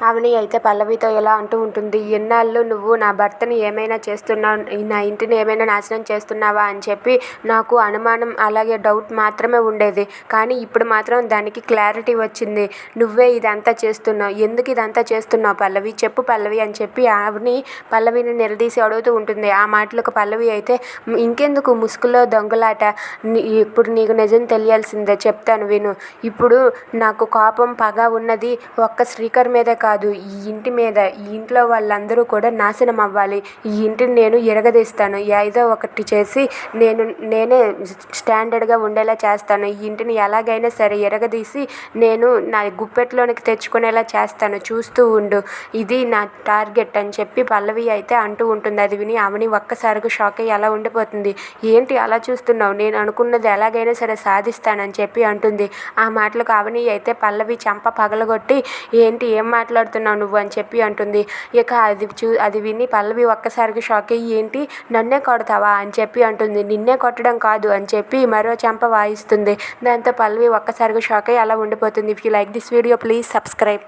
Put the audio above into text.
అవని అయితే పల్లవితో ఎలా అంటూ ఉంటుంది ఎన్నాళ్ళు నువ్వు నా భర్తని ఏమైనా చేస్తున్నావు నా ఇంటిని ఏమైనా నాశనం చేస్తున్నావా? అని చెప్పి నాకు అనుమానం అలాగే డౌట్ మాత్రమే ఉండేది. కానీ ఇప్పుడు మాత్రం దానికి క్లారిటీ వచ్చింది. నువ్వే ఇదంతా చేస్తున్నావు. ఎందుకు ఇదంతా చేస్తున్నావు పల్లవి? చెప్పు పల్లవి అని చెప్పి ఆవిని పల్లవిని నిలదీసి అడుగుతూ ఉంటుంది. ఆ మాటలకు పల్లవి అయితే ఇంకెందుకు ముసుగులో దొంగలాట? ఇప్పుడు నీకు నిజం తెలియాల్సిందే. చెప్తాను విను. ఇప్పుడు నాకు కోపం పగ ఉన్నది ఒక్క శ్రీకర్ మీదే కాదు. ఈ ఇంటి మీద ఈ ఇంట్లో వాళ్ళందరూ కూడా నాశనం అవ్వాలి. ఈ ఇంటిని నేను ఎరగదీస్తాను. ఏదో ఒకటి చేసి నేను నేనే స్టాండర్డ్గా ఉండేలా చేస్తాను. ఈ ఇంటిని ఎలాగైనా సరే ఎరగదీసి నేను నా గుప్పెట్లోనికి తెచ్చుకునేలా చేస్తాను. చూస్తూ ఉండు. ఇది నా టార్గెట్ అని చెప్పి పల్లవి అయితే అంటూ ఉంటుంది. అది విని అవని ఒక్కసారిగా షాక్ అయ్యి అలా ఉండిపోతుంది. ఏంటి అలా చూస్తున్నావు? నేను అనుకున్నది ఎలాగైనా సరే సాధిస్తానని చెప్పి అంటుంది. ఆ మాటలకు అవని అయితే పల్లవి చంప పగలగొట్టి ఏంటి? ఏం మాట్లాడుతున్నావు నువ్వు అని చెప్పి అంటుంది. ఇక అది చూ అది విని పల్లవి ఒక్కసారిగా షాక్ అయ్యి ఏంటి? నన్నే కొడతావా? అని చెప్పి అంటుంది. నిన్నే కొట్టడం కాదు అని చెప్పి మరో చెంప వాయిస్తుంది. దాంతో పల్లవి ఒక్కసారిగా షాక్ అయ్యి అలా ఉండిపోతుంది. If you like this video please subscribe